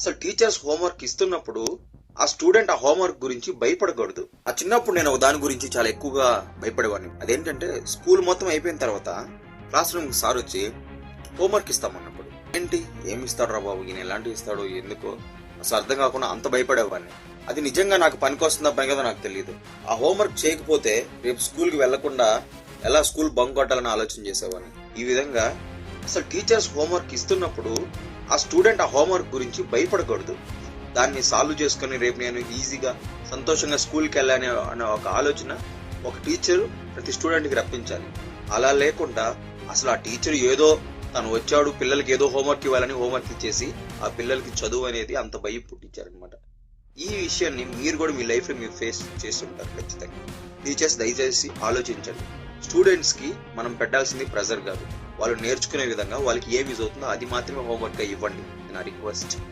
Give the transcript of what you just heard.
అసలు teachers homework ఇస్తున్నప్పుడు ఆ స్టూడెంట్ ఆ హోంవర్క్ గురించి భయపడకూడదు. ఆ చిన్నప్పుడు నేను ఒక దాని గురించి చాలా ఎక్కువగా భయపడేవాడిని. అదేంటంటే స్కూల్ మొత్తం అయిపోయిన తర్వాత క్లాస్ రూమ్ సార్ వచ్చి హోంవర్క్ ఇస్తామన్నప్పుడు. ఏంటి? ఏమి ఇస్తాడు రా బాబు? ఈయన ఎలాంటివి ఇస్తాడు ఎందుకో? అసలు అర్థం కాకుండా అంత భయపడేవాడిని. అది నిజంగా నాకు పనికొస్తుందా పని కదా నాకు తెలియదు ఆ హోంవర్క్ చేయకపోతే రేపు స్కూల్కి వెళ్ళకుండా ఎలా స్కూల్ బంక్ కొట్టాలని ఆలోచన చేసేవాడిని. ఈ విధంగా అసలు టీచర్స్ హోంవర్క్ ఇస్తున్నప్పుడు ఆ స్టూడెంట్ ఆ హోంవర్క్ గురించి భయపడకూడదు. దాన్ని సాల్వ్ చేసుకుని రేపు నేను ఈజీగా సంతోషంగా స్కూల్కి వెళ్ళాను అనే ఒక ఆలోచన ఒక టీచర్ ప్రతి స్టూడెంట్కి రప్పించాలి. అలా లేకుండా అసలు ఆ టీచర్ ఏదో తను వచ్చాడు పిల్లలకి ఏదో హోంవర్క్ ఇవ్వాలని హోంవర్క్ ఇచ్చేసి ఆ పిల్లలకి చదువు అనేది అంత భయం పుట్టించారనమాట ఈ విషయాన్ని మీరు కూడా మీ లైఫ్లో మీరు ఫేస్ చేస్తుంటారు ఖచ్చితంగా. టీచర్స్ దయచేసి ఆలోచించండి. స్టూడెంట్స్కి మనం పెట్టాల్సింది ప్రెజర్ కాదు. వాళ్ళు నేర్చుకునే విధంగా వాళ్ళకి ఏం యూజ్ అవుతుందో అది మాత్రమే హోంవర్క్గా ఇవ్వండి. నా రిక్వెస్ట్